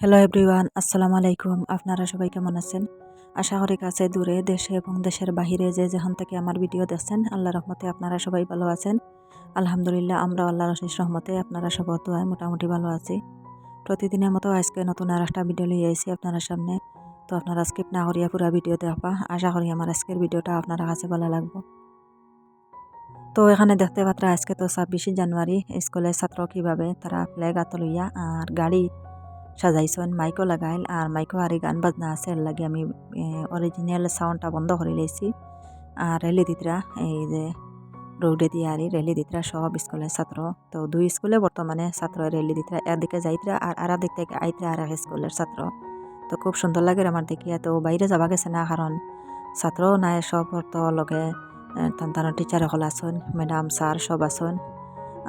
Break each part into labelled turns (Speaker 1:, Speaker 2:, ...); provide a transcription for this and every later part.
Speaker 1: Hello everyone আসসালামু আলাইকুম আপনারা সবাই কেমন আছেন? আশা করি কাছে দূরে, দেশে এবং দেশের বাহিরে যে যেখান থেকে আমার ভিডিও দেখছেন আল্লাহ রহমতে আপনারা সবাই ভালো আছেন। আলহামদুলিল্লাহ, আমরা আল্লাহর অশেষ রহমতে আপনারা সবার দোয়ায় মোটামুটি ভালো আছি। প্রতিদিনের মতো আজকে নতুন আর একটা ভিডিও লিয়ে আইছি আপনারা সামনে। তো আপনারা স্কিপ না করিয়া পুরো ভিডিও দেখবা। আশা করি আমার আজকের ভিডিওটা আপনারা কাছে ভালো লাগবে। তো এখানে দেখতে পাত্রা আজকে তো ছাব্বিশে জানুয়ারি, স্কুলের ছাত্র কীভাবে তারা ফ্ল্যাগ আত লইয়া আর গাড়ি সাজাইছন মাইকও লাগাইল আর মাইকও আর গান বাজনা আছে লাগে আমি অরিজিনাল সাউন্ডটা বন্ধ করে লেছি। আর রেলি দিতরা, এই যে রৌডে দিয়ে আর রেলি দিতরা সব স্কুলের ছাত্র। তো দুই স্কুলে বর্তমানে ছাত্র রেলি দিতরা, একদিকে যাইতরা আর আর দিক থেকে আইতরা আর স্কুলের ছাত্র। তো খুব সুন্দর লাগে আমার দেখিয়া তো বাইরে যাবা গেছে না, কারণ ছাত্রও নাই, সব তো লগে তার টিচার হল আসন ম্যাডাম স্যার সব আসন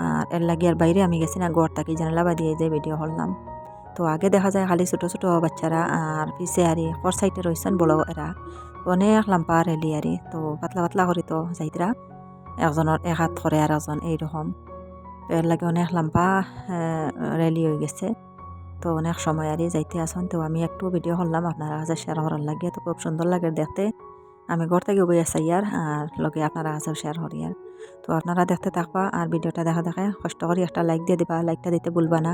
Speaker 1: আর এর লাগে আর বাইরে আমি গেছি না গড় তাকি জানালা বা দিয়ে যে ভিডিও হলাম তো আগে দেখা যায় খালি ছোটো ছোটো বাচ্চারা আর পিছে আরি কর সাইডে রয়েছেন বড় এরা অনেক লাম্পা রেলি আরি তো পাতলা পাতলা করে তো যাইতরা একজনের এক হাত করে আর একজন এইরকম তো এর লাগে অনেক লাম্পা রেলি হয়ে গেছে। তো অনেক সময় আরই যাইতে আসুন তো আমি একটু ভিডিও করলাম আপনারা কাছে শেয়ার করার লাগে। তো খুব সুন্দর লাগে দেখতে। আমি ঘর থেকে বই আসাই আর আর লগে আপনারা কাছেও শেয়ার করি আর তো আপনারা দেখতে থাকবা, আর ভিডিওটা দেখা দেখে কষ্ট করে একটা লাইক দিয়ে দিবা। লাইকটা দিতে ভুলবা না।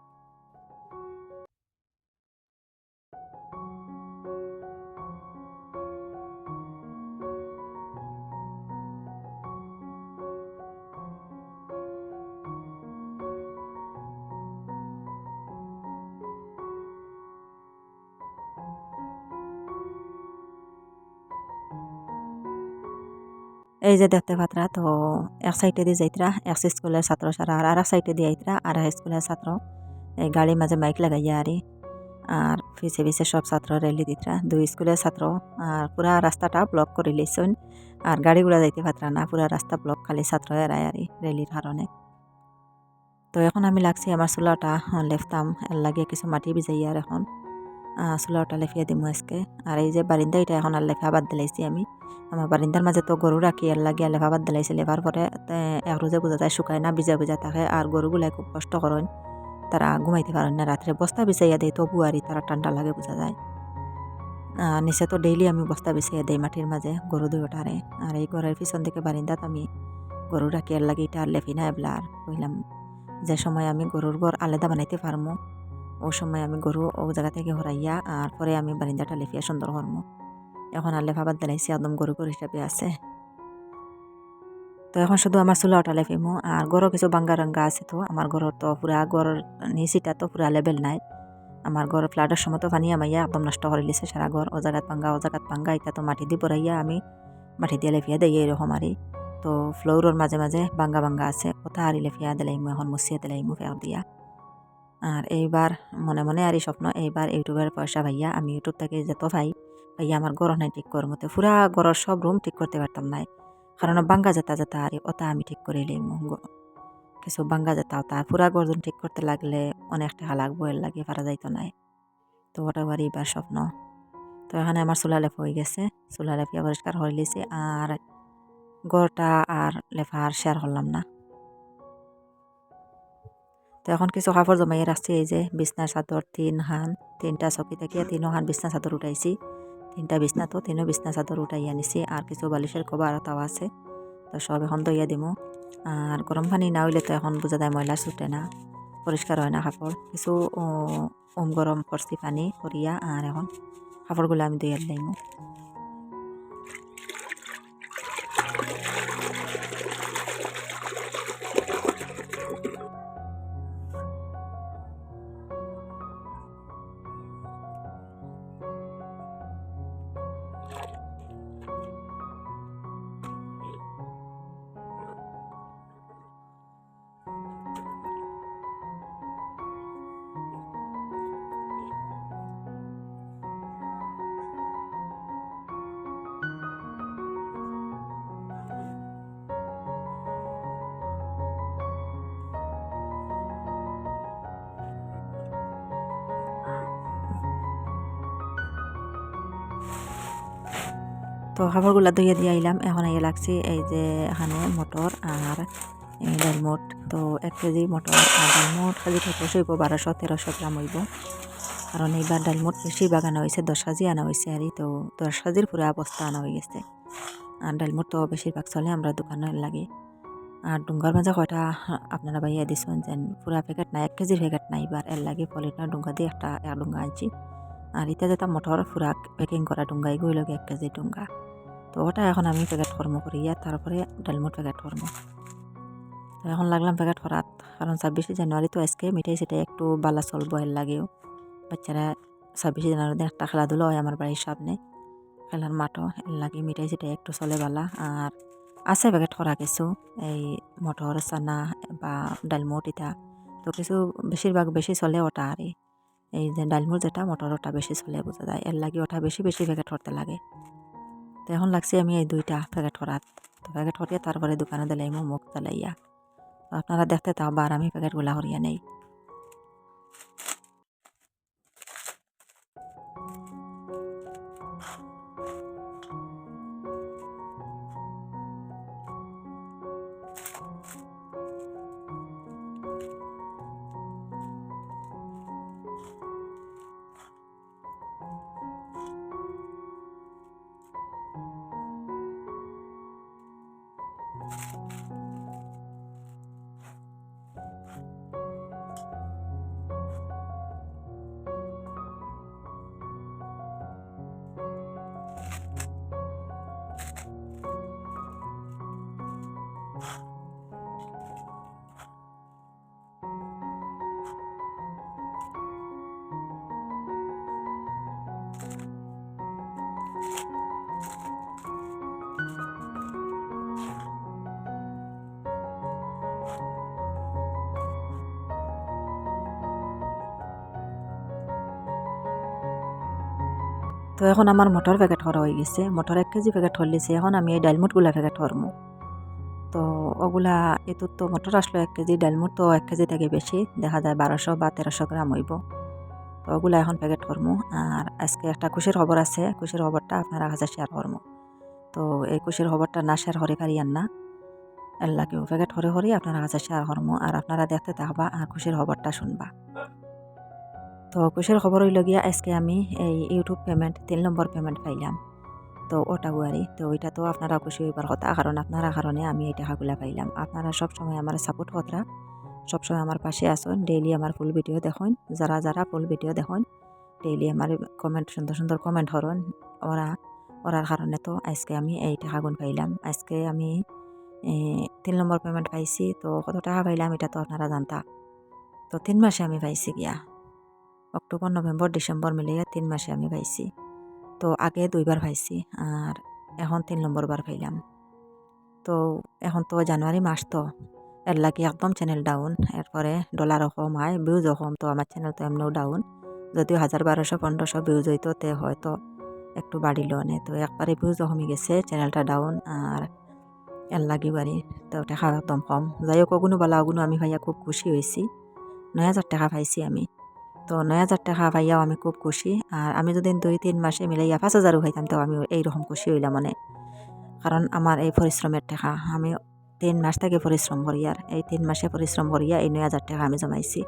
Speaker 1: এই যে দেখতে পাত্রা, তো এক সাইডে দিয়ে যাইতরা, এক স্কুলের ছাত্র সারা আর এক সাইডে দিয়ে আইতরা, আর স্কুলের ছাত্র, এই গাড়ির মাঝে মাইক লাগাইয়া আরি, আর পিছে পিছে সব ছাত্র রেলি দিতরা। দুই স্কুলের ছাত্র, আর পুরা রাস্তাটা ব্লক করে লিছন আর গাড়িগুলা যাইতে পাত্রা না, পুরা রাস্তা ব্লক খালি ছাত্র এরাই আরি রেলির কারণে। তো এখন আমি লাগছি আমার চুলাটা লেফতাম এর লাগে কিছু মাটি আর এখন। চুলাটা লেফিয়া দিমু আজকে। আর এই যে বারিন্দা, এটা এখন আর লেফা বাদ দিলাইছি আমি। আমার বারিন্দার মাঝে তো গরু রাখি আর লাগিয়া লেফা বাদ দিলাইছে। লেফার পরে এক রোজে বোঝা যায়, শুকায় না, ভিজা ভিজা থাকে। আর গরুগুলাই খুব কষ্ট করেন। তারা ঘুমাইতে পারেন না, রাত্রে বস্তা বিছাইয়া দেয়, তবু আর তারা ঠান্ডা লাগে বোঝা যায়। নিচে তো ডেইলি আমি বস্তা বিছাইয়া দেই মাটির মাঝে, গরু দুইটারে আর এই ঘরের পিছন থেকে বারিন্দাত আমি গরু রাখি আর লাগি এটা আর লেফি না এবলা আর কইলাম যে সময় আমি গরুর ঘর আলাদা বানাইতে পারমো। ও সময় আমি গরু ও জায়গা থেকে হরাইয়া, আর পরে আমি বারিন্দাটা লেফিয়া সুন্দর করমো। এখন আর লেফাবাদ দিলাইছি একদম গরু গরু হিসাবে আছে। তো এখন শুধু আমার চুলা ওটা লেফিমো আর গরো কিছু বাঙ্গা রঙ্গা আছে তো, আমার ঘরের তো পুরা গড়ের নিচিটা তো পুরা লেভেল নাই। আমার ঘর ফ্লাডের সময় তো পানি আমাইয়া একদম নষ্ট করে লিছে সারা ঘর, ও জায়গাত ভাঙ্গা ও জায়গাত ভাঙ্গা এটা তো মাটি দি পড়াইয়া আমি মাটি দিয়ে লেফিয়া দেই এরকম আরি তো ফ্লোরের মাঝে মাঝে বাঙ্গা বাঙ্গা আছে, ওটা আরি লেফিয়া দিলাইমু, এখন মুছিয়া দিলাইমু ফের দিয়া। আর এইবার মনে মনে আরই স্বপ্ন, এইবার ইউটিউবের পয়সা ভাইয়া, আমি ইউটিউব থেকে যেত ভাই, ভাইয়া আমার গরম নাই ঠিক কর মতো। পুরা গড়ের সব রুম ঠিক করতে পারতাম নাই। কারণ বাঙ্গা যেতা যেতা, আর ওটা আমি ঠিক করে লইম কিছু বাঙ্গা যেতা ওটা পুরা গর্জন ঠিক করতে লাগলে অনেক টাকা লাগবো, এর লাগে পারা যাইতো নাই। তো ওটা বাড়ি এবার স্বপ্ন। তো এখানে আমার চুলা লেপ হয়ে গেছে, চুলা লেপিয়া পরিষ্কার হয়ে লিছে আর গড়টা আর লেফা আর শেয়ার করলাম না। তো এখন কিছু কাপড় জমাইয়ে রাখছি এই যে বিছনার চাদর তিন হান তিনটা চকি থাকিয়া তিনো হান বিছনা চাদর উঠাইছি। তিনটা বিছনা তো তিনও বিছনা চাদর উঠাই আনিছি আর কিছু বালিশের কভার তাও আছে। তো সব এখন দইয়া দিমু। আর গরম পানি না হইলে তো এখন বোঝা যায় ময়লা ছুটে না। পরিষ্কার হয় না কাপড় কিছু ওম গরম করছি পানি করিয়া আর এখন কাপড়গুলো আমি দইয়ার লাইমু তো খাবারগুলো ধুয়ে দিয়ে আইলাম। এখন আইয়া লাগছে এই যে এখানে মটর আর ডালমোট তো এক কেজি মটর আর ডালমোট কেজি থেকে হইব বারোশো, তেরোশো গ্রাম হইব। কারণ এইবার ডালমোট বেশি বাগানো হয়েছে দশ কেজি আনা হয়েছে আর তো দশ কেজির পুরা অবস্থা আনা হয়ে গেছে। আর ডালমোট তো বেশিরভাগ চলে আমরা দোকানে লাগে। আর ডুঙ্গার মাঝে কয়টা আপনারা বাইয়া দিছেন যেন পুরা প্যাকেট নাই, এক কেজির প্যাকেট নাই এবার। এর লাগে পলিটার ডুঙ্গা দিয়ে একটা এক ডুঙ্গা আনছি। আর এটা যেটা মটর পুরা প্যাকিং করা ডুঙ্গা লগে এক কেজি ডুঙ্গা। তো ওটা এখন আমি প্যাকেট কর্ম করি, ইয়ার তারপরে ডালমোট প্যাকেট কর্ম। তো এখন লাগলাম প্যাকেট করাত, কারণ ছাব্বিশে জানুয়ারি তো আজকে মিঠাই সেটাই একটু বালা চলবো এর লাগেও। বাচ্চারা ছাব্বিশে জানুয়ারি দিন একটা খেলাধুলো হয় আমার বাড়ির সামনে, খেলার মাঠও, এর লাগে মিঠাই সেটাই একটু চলে বালা। আর আছে প্যাকেট করা কিছু, এই মটর, চানা বা ডালমুট এটা তো কিছু বেশিরভাগ বেশি চলে ওটা আর এই যে ডালমোট যেটা, মটর ওটা বেশি চলে বোঝা যায়, এর লাগে ওটা বেশি বেশি প্যাকেট করতে লাগে। এখন লাগছে আমি এই দুইটা প্যাকেট করাত। তো প্যাকেট করিয়া তারপরে দোকানে দিলাইমো মুখ জ্বালাইয়া তো আপনারা দেখতে তাও বার আমি প্যাকেটগুলা করিয়া নেই। তো এখন আমার মটর প্যাকেট করা হয়ে গেছে। মটর এক কেজি প্যাকেট হলিছে এখন আমি এই ডালমুটগুলা প্যাকেট করমু তো ওগুলা এতুর তো মটর আসলো এক কেজি ডালমুট তো এক কেজি থেকে বেশি দেখা যায় বারোশো বা তেরোশো গ্রাম হইব তো ওগুলা এখন প্যাকেট করমু আর আজকে একটা খুশির খবর আছে। খুশির খবরটা আপনারা কাছে শেয়ার করমু তো এই খুশির খবরটা না শেয়ার করে পারিয়ান না। লাগেও প্যাকেট করে করে আপনারা কাছে শেয়ার করমু আর আপনারা দেখতে থাকবা আর খুশির খবরটা শুনবা। তো খুশির খবর হইল গিয়া আজকে আমি এই ইউটিউব পেমেন্ট তিন নম্বর পেমেন্ট পাইলাম তো ওটা গুয়ারি তো ওইটা তো আপনারা খুশি হইবার কথা কারণ আপনারা কারণে আমি এই টাকাগুলা পাইলাম আপনারা সবসময় আমার সাপোর্ট কতরা সবসময় আমার পাশে আসুন ডেইলি আমার ফুল ভিডিও দেখুন যারা যারা ফুল ভিডিও দেখুন ডেইলি আমার কমেন্ট সুন্দর সুন্দর কমেন্ট হরণ ওরা ওরার কারণে তো আজকে আমি এই টাকাগুন পাইলাম আজকে আমি তিন নম্বর পেমেন্ট পাইছি, তো কত টাকা পাইলাম এটা তো আপনারা জানতা। তো তিন মাসে আমি পাইছি গিয়া। অক্টোবর, নভেম্বর, ডিসেম্বর মিলিয়ে তিন মাসে আমি পাইছি তো আগে দুইবার পাইছি আর এখন তিন নম্বর বার পাইলাম তো এখন তো জানুয়ারি মাস তো, এর লাগে একদম চ্যানেল ডাউন এরপরে ডলারও কম হয় ভিউজও কম তো আমার চ্যানেল তো এমনিও ডাউন যদিও হাজার বারোশো, পনেরোশো ভিউজ হইতো, তে হয়তো একটু বাড়িল নে। তো একবারে ভিউজও কমে গেছে চ্যানেলটা ডাউন আর এর লাগি বাড়ি, তো টাকা একদম কম। যাই হোক ওগুলো বলা ওগুলো আমি ভাইয়া খুব খুশি হয়েছি নয় হাজার টাকা পাইছি আমি। তো নয় হাজার টাকা পাইয়াও আমি খুব খুশি। আর আমি যদি দুই, তিন মাসে মিলাইয়া পাঁচ হাজারও হইতাম তো আমি এইরকম খুশি হইলাম মানে কারণ আমার এই পরিশ্রমের টাকা, আমি তিন মাস থেকে পরিশ্রম করি আর এই তিন মাসে পরিশ্রম করিয়া এই নয় হাজার টাকা আমি জমাইছি।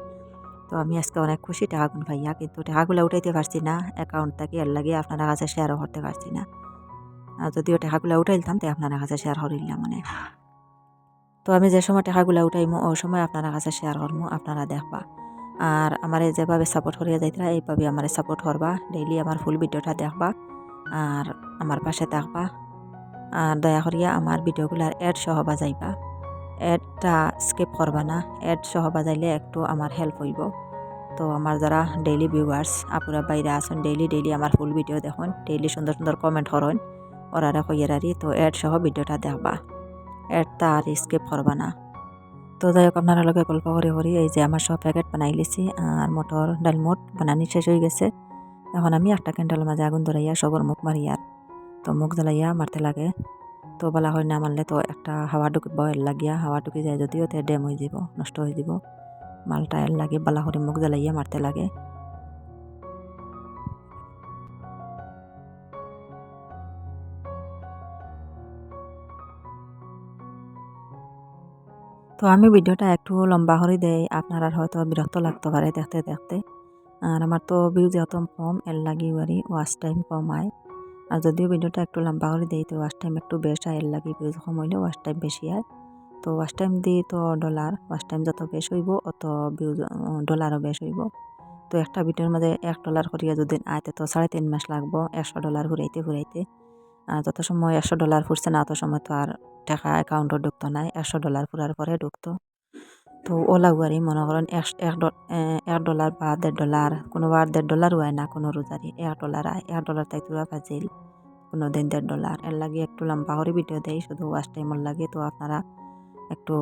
Speaker 1: তো আমি আজকে অনেক খুশি টাকা গুণ পাইয়া কিন্তু টাকাগুলো উঠাইতে পারছি না অ্যাকাউন্ট থেকে এর লাগে আপনারা কাছে শেয়ারও করতে পারছি না। আর যদিও টাকাগুলো উঠাইলাম তো আপনারা কাছে শেয়ার করিলাম মানে তো আমি যে সময় টাকাগুলো উঠাইমো ওই সময় আপনারা কাছে শেয়ার করব আপনারা দেখবা। আর আমার যেভাবে সাপোর্ট করিয়া যাইতরা এইভাবে আমার সাপোর্ট করবা। ডেইলি আমার ফুল ভিডিওটা দেখবা আর আমার পাশে থাকবা। আর দয়া করিয়া আমার ভিডিওগুলার অ্যাড সহ বাজাইবা। অ্যাডটা স্কিপ করবা না। অ্যাড সহ বাজাইলে একটু আমার হেল্প হইব। তো আমার যারা ডেইলি ভিউয়ার্স আপুরা বাইরে আসুন ডেইলি ডেইলি আমার ফুল ভিডিও দেখুন। ডেইলি সুন্দর সুন্দর কমেন্ট করুন। ওরারা কইয়ারি তো অ্যাড সহ ভিডিওটা দেখবা। অ্যাডটা আর স্কিপ করবা না। তো যাই হোক, আপনারা লগে গল্প করে করি এই যে আমার সব প্যাকেট বানাই লিছি, আর মটর ডালমোট বানানি শেষ হয়ে গেছে। এখন আমি একটা ক্যান্ডেল মাঝে আগুন ধরাইয়া সবর মুখ মারিয়ার তো মুখ জ্বালাইয়া মারতে লাগে। তো বলা হয় না মারলে তো একটা হাওয়া ঢুকি বয়েল লাগিয়া হাওয়া ঢুকি যায়, যদিও তে ডেম হয়ে যাব, নষ্ট হয়ে যাব। মালটা এর লাগে বালা করে মুখ জ্বালাইয়া মারতে লাগে। তো আমি ভিডিওটা একটু লম্বা করে দেই, আপনারা হয়তো বিরক্ত লাগতে পারে দেখতে দেখতে। আর আমার তো ভিউ যেহেতু কম, এর লাগি বারি ওয়াচ টাইম কম আয় আর যদিও ভিডিওটা একটু লম্বা করে দেই, তো ওয়াচ টাইম একটু বেশ আয় এর লাগি ভিউজ কম হইলে ওয়াচ টাইম বেশি আয় তো ওয়াচ টাইম দিই তো ডলার ওয়াচ টাইম যত বেশ হইব, অত ভিউজ ডলারও বেশ হইব। তো একটা ভিডিওর মাঝে এক ডলার করিয়া যদি আয়তে তো সাড়ে তিন মাস লাগবো, একশো ডলার ঘুরাইতে ঘুরাইতে। যত সময় একশো ডলার ফুরছে না অত সময় তো আর টাকা অ্যাকাউন্টও ঢুকতো নাই একশো ডলার ফুরার পরে ঢুকতো। তো ওলা উয়ারি মনে করেন, এক এক ডলার বা দেড় ডলার কোনোবার দেড় ডলার হয় না, কোনো রোজারি। এক ডলার আয়, এক ডলার তাই তুরা বাজিল কোনো দিন দেড় ডলার এর লাগে একটু লম্বা করে ভিডিও দেয় শুধু ওয়াশ টাইমর লাগে। তো আপনারা একটু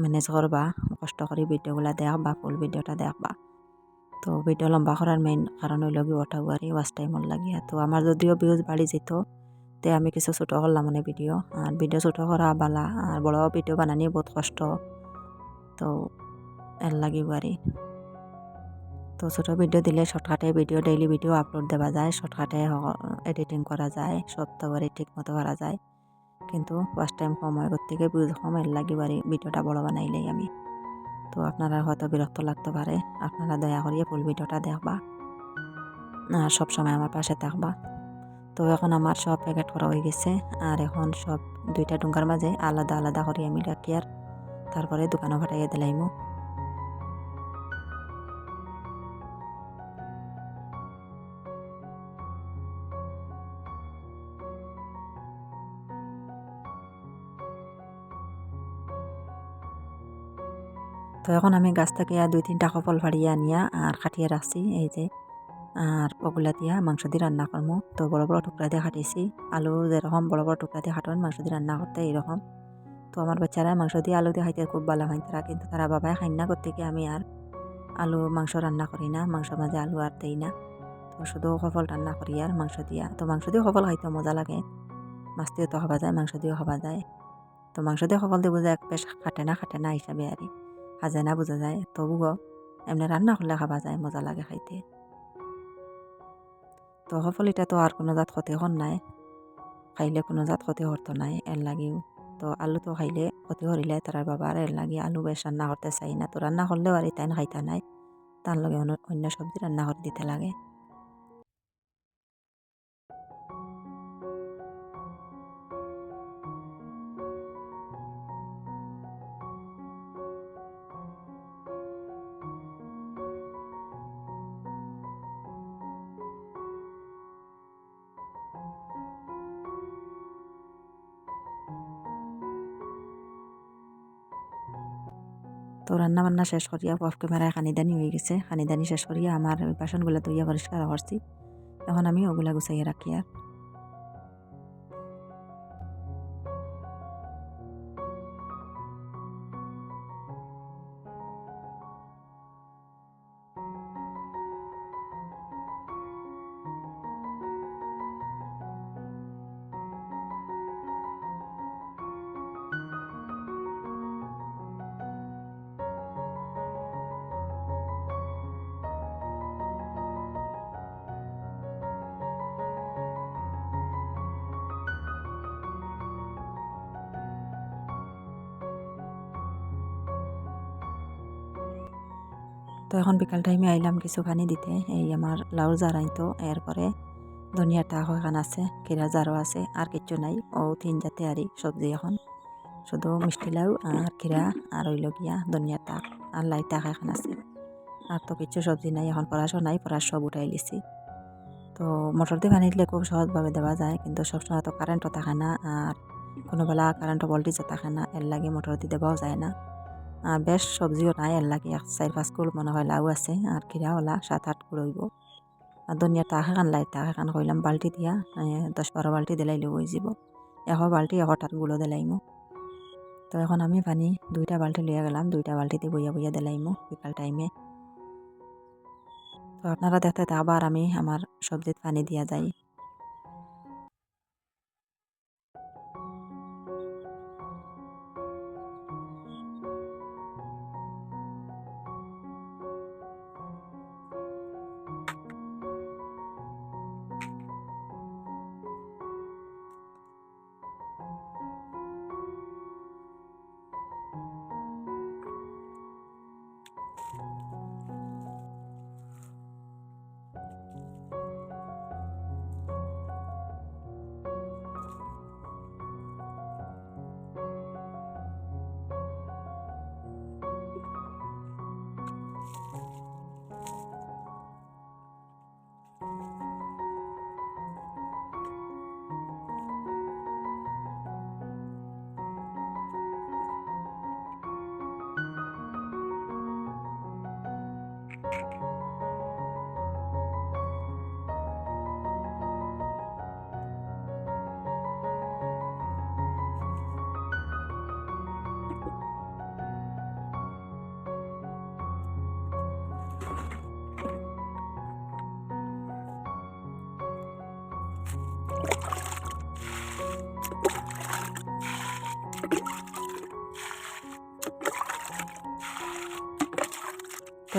Speaker 1: ম্যানেজ করবা, কষ্ট করে ভিডিওগুলো দেখবা ফুল ভিডিওটা দেখবা। তো ভিডিও লম্বা করার মেইন কারণ হইল কি ওঠা উয়ারি ওয়াশ টাইমর লাগিয়া তো আমার যদিও ভিউজ বাড়ি যেত তে আমি কিছু ছোটো করলাম মানে ভিডিও আর ভিডিও ছোটো করা বালা আর বড় ভিডিও বানানি বহুত কষ্ট। তো এর লাগি বাড়ি তো, ছোটো ভিডিও দিলে শর্টকাটে ভিডিও ডেইলি ভিডিও আপলোড দেওয়া যায় শর্টকাটে এডিটিং করা যায় তো বাড়ি ঠিক মতো করা যায়। কিন্তু ফার্স্ট টাইম কম হয় থেকে ভিউজ কম এর লাগি বাড়ি ভিডিওটা বড় বানাইলেই আমি। তো, আপনারা হয়তো বিরক্ত লাগতে পারে আপনারা দয়া করিয়ে ফুল ভিডিওটা দেখবা। আর সবসময় আমার পাশে থাকবা। তো এখন আমার সব প্যাকেট করা হয়ে গেছে। আর এখন সব দুইটা ডুঙ্গার মাঝে আলাদা আলাদা করে আমি রাখি আর তারপরে দোকানও ফাটাইয়া দিলাইমু। তো এখন আমি গাছ থেকে দুই তিনটা কপল ফাড়িয়ে আনিয়া আর খাটিয়ে রাখছি, এই যে। আর ওগুলা দিয়া মাংস দিয়ে রান্না করব তো বড় বড় টুকরা দিয়ে খাটিয়েছি আলু যেরকম বড় বড় টুকরা দিয়ে খাটন মাংস দিয়ে রান্না করতে এইরকম। তো আমার বাচ্চারা মাংস দিয়ে আলু দিয়ে খাইতে খুব ভালো হয় তারা। কিন্তু তারা বাবাই খাই না করতে গিয়ে আমি আর আলু মাংস রান্না করি না। মাংস মাঝে আলু আর দেই না। তো শুধু সফল রান্না করি আর মাংস দিয়া। তো মাংস দিয়ে সফল খাইতে মজা লাগে। মাছ দিয়ে তো খাওয়া যায়, মাংস দিয়েও খাওয়া যায়। তো মাংস দিয়ে সফল দিয়ে বোঝা এক পেশ খাটে না খাটে না হিসাবে আর সাজে না বোঝা যায়। তবুও এমনি রান্না করলে খাবা যায়, মজা লাগে খাইতে। তো সফল এটা তো আর কোনো জাত ক্ষতি হন নাই। খাইলে কোনো জাত ক্ষতি করতো নাই, এর লাগিও। তো আলু তো খাইলে ক্ষতি হরিলে তার বাবার এর লাগি আলু বেশ রান্না করতে চাই না। তো রান্না করলেও আর তাই খাইতা নাই। তার লগে অন্য সবজি রান্না করে দিতে লাগে। তো রান্না বান্না শেষ করিয়া অফ ক্যামেরায় খানিদানি হয়ে গেছে। খানিদানি শেষ করিয়া আমার বাসনগুলো ধুইয়া পরিষ্কার করছি। এখন আমি ওগুলা গুছাইয়া রাখি আর। এখন বিকাল টাইমে আইলাম কিছু পানি দিতে। এই আমার লাউ জারাইতো এরপরে ধনিয়া টাক এখান আছে কিরা জারও আছে আর কিচ্ছু নাই। ও তিন জাতে আরই সবজি এখন। শুধু মিষ্টি লাউ আর কিরা আর ওইল গিয়া ধনিয়ার টাক আর লাই টাক এখন আছে। আর তো কিছু সবজি নাই, এখন পড়াশো নাই পড়াশ সব উঠাই লিছি। তো মটর দিয়ে পানি দিলে খুব সহজভাবে দেওয়া যায়, কিন্তু সবসময় তো কারেন্টও থাকে না আর কোনোবেলা কারেন্টও ভোল্টেজও থাকে না এর লাগে মটর দিয়ে দেওয়াও যায় না। আর বেশ সবজিও নাই, এর লাগে এক চার পাঁচ কুল মনে হয় লাউ আছে আর কিরা হলা, সাত আট কুল হইব আর দুনিয়া তাক এখান লাই তাক এখান কইলাম, বাল্টি দিয়া দশ বারো বাল্টি দিলাই দিলাইলে হয়ে যাব। এশ বাল্টি, এশ টারগুলো দিলাইমো। তো এখন আমি পানি দুইটা বাল্টি লিয়ে গেলাম, দুইটা বাল্টিতে বইয়া বইয়া দিলাইমো, বিকাল টাইমে। তো আপনারা দেখতে আবার আমি আমার সবজিত পানি দিয়া যাই।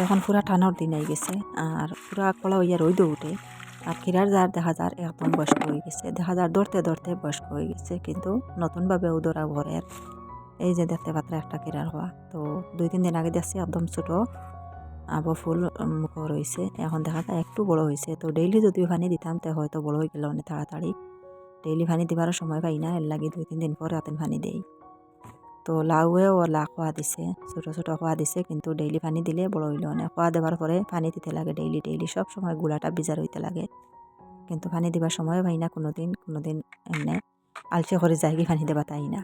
Speaker 1: এখন পুরা ঠানোর দিন আই গেছে আর পুরা কলা হইয়া রইদও উঠে। আর খিরার যার দেখা যার একদম বয়স্ক হয়ে গেছে। দেখা যার ধরতে ধরতে বয়স্ক হয়ে গেছে, কিন্তু নতুনভাবে উদরা ঘরের। এই যে দেখতে পাত্রা একটা কিরার হওয়া। তো দুই তিন দিন আগে দেখছি একদম ছোট আবো ফুল মুখ রয়েছে। এখন দেখা যায় একটু বড় হয়েছে। তো ডেইলি যদি পানি দিতাম, তে হয়তো বড় হয়ে গেল অনেক তাড়াতাড়ি। ডেইলি পানি দিবার সময় পাই না, এর লাগে দুই তিন দিন পর রাতেন পানি দেই। তো লাউয়েও লা খোয়া দিছে, ছোটো ছোটো খোয়া দিছে, কিন্তু ডেইলি পানি দিলে বড় হইল না খোয়া দেওয়ার পরে পানি দিতে লাগে ডেইলি ডেইলি সব সময় গুড়াটা বিজার হইতে লাগে। কিন্তু পানি দিবার সময় পাই না কোনো দিন কোনো দিন এমনি আলসে করে যাই কি পানি দেবা তাই না।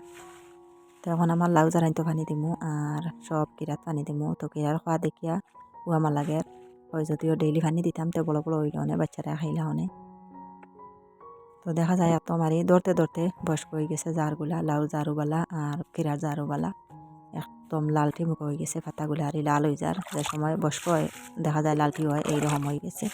Speaker 1: তো এখন আমার লাউ জারাইন তো পানি দিমু আর সব কিরাত পানি দিমু। তো কিরার খোয়া দেখিয়া ও আমার লাগে হয়, যদিও ডেইলি পানি দিতাম তো বড় বড় হইল অনেক বাচ্চারা খাইলা অনেক তো দেখা যায় তোমার এই ধরতে ধরতে বয়স্ক হয়ে গেছে জারগুলা লাউ জারুবালা আর কিরার জারুবালা একদম লালটি মুখ হয়ে গেছে, পাতাগুলা আর লাল হয়ে যার যে সময় বয়স্ক হয়, দেখা যায় লালটি হয়, এইরকম হয়ে গেছে।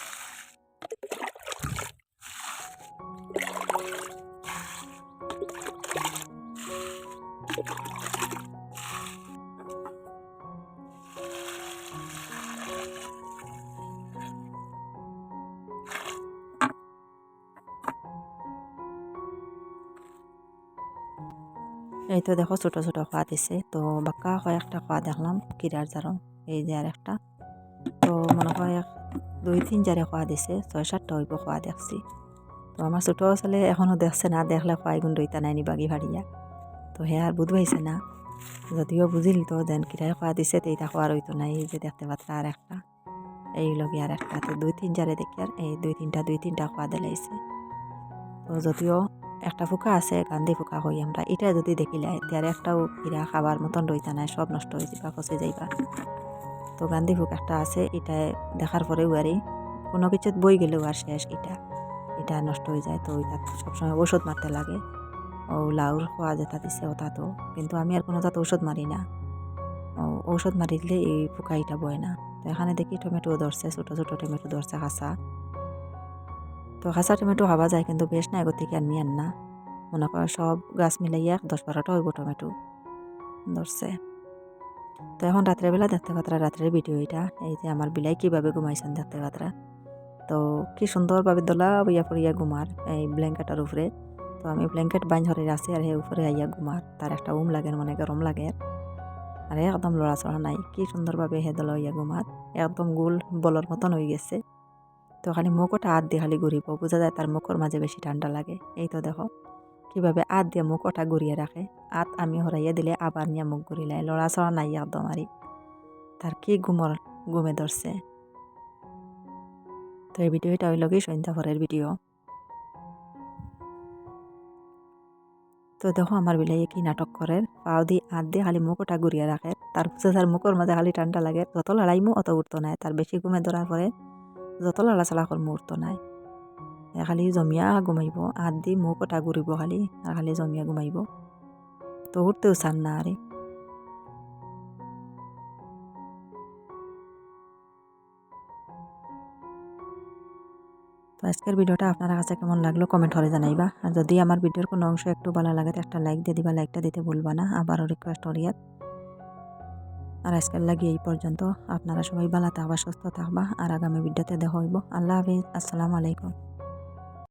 Speaker 1: এই তো দেখো ছোট ছোট খোয়া দিছে। তো বাক্কা কয়েকটা খোয়া দেখলাম, কিরার জারো এই যে আর একটা। তো মনে হয় দুই, তিন জারে খোয়া দিছে, ছয়, সাতটা হইব খোয়া দেখছি। তো আমার ছোট ছেলে এখনও দেখছে না, দেখলে খোয়াই গুণ দইতা নাই বাগি ভাড়িয়া। তো হে আর বুধ পাইছে না, যদিও বুঝিল তো, দেন কিরাই খোয়া দিছে, তো এইটা খোয়ার হইতো না এই যে দেখতে পাত্রা আর একটা। এই লগে আর একটা, তো দুই, তিন জারে দেখি আর এই দুই, তিনটা দুই, তিনটা খোয়া দিলাইছে। তো যদিও একটা ফুকা আছে, গান্ধী ফুকা হই আমরা। এটা যদি দেখিলাই তার একটাও হীরা খাবার মতন রইতা নাই, সব নষ্ট হয়ে যাবা ফসে যাইবা। তো গান্ধী ফুক একটা আছে, এটা দেখার পরেও আরই। কোনো কিছুত বই গেলেও আর শেষ এটা। এটা নষ্ট হয়ে যায়, তো ওইটা সবসময় ঔষধ মারতে লাগে। ও লাউর খোয়া যেটা দিছে, ওটা তো। কিন্তু আমি আর কোনো তাতে ঔষধ মারি না। ঔষধ মারি দিলে এই ফুকা এটা বয় না। তো এখানে দেখি টমেটো ধরছে, ছোটো ছোটো টমেটো ধরছে কাঁচা তো হাসা টমেটো খাওয়া যায়, কিন্তু বেশ না, এগোর থেকে আর না। মনে করো সব গাছ মিলাইয়া দশ বারোটা হইব টমেটো ধরছে। তো এখন রাত্রেবেলা দেখতে পাত্রা, রাত্রের ভিডিও এটা। এই যে আমার বিলাই কীভাবে ঘুমাইছেন দেখতে পাত্রা। তো কি সুন্দরভাবে দোলা বইয়া পড়িয়া ঘুমার এই ব্ল্যাঙ্কেটের উপরে। তো আমি ব্ল্যাঙ্কেট বাইন ধরে আছি আর সেই উপরে আইয়া ঘুমার। তার একটা উম লাগে মানে গরম লাগে। আর একদম লড়াচড়া নাই। কি সুন্দরভাবে হে দোলা হইয়া ঘুমার। একদম গোল বলর মতন হয়ে গেছে। তো খালি মুখটা হাত দিয়ে খালি ঘুরিব। বোঝা যায় তার মুখর মাঝে বেশি ঠান্ডা লাগে। এই তো দেখো, কীভাবে আত দিয়ে মুখ ওটা ঘুরিয়ে রাখে। আত আমি হরাইয়া দিলে আবার নিয়ে মুখ ঘুরিলাই লড়াচড়া নাই একদম আরি তার কি ঘুমর, ঘুমে ধরছে। তো এই ভিডিওটা হইল সন্ধ্যা পরের ভিডিও তো দেখো আমার বিলাইয়ে কি নাটক করে। পাও দি হাত দিয়ে খালি মুখ ওটা ঘুরিয়ে রাখে। তার পিছনে তার মুখের মাঝে খালি ঠান্ডা লাগে। যত লড়াইমো অত উঠতো নাই। তার বেশি ঘুমে ধরার পরে যত লালাচালা করমো উঠতো নাই। খালি জমিয়া ঘুমাইব, হাত দি মুখ ওটা ঘুরিব খালি আর খালি জমিয়া ঘুমাইব। তো উঠতেও চান না আরে তো আজকের ভিডিওটা আপনার কাছে কেমন লাগল কমেন্ট করে জানাইবা। আর যদি আমার ভিডিওর কোনো অংশ একটু ভালো লাগে একটা লাইক দিয়ে দিবা। লাইকটা দিতে ভুলবা না। আবারও রিকোয়েস্ট করিয়াত আর আজকের লাগিয়ে এই পর্যন্ত। আপনারা সবাই ভালো থাকবা, সুস্থ থাকবা, আর আগামী ভিডিওতে দেখা হইব। আল্লাহ হাফিজ। আসসালামু আলাইকুম।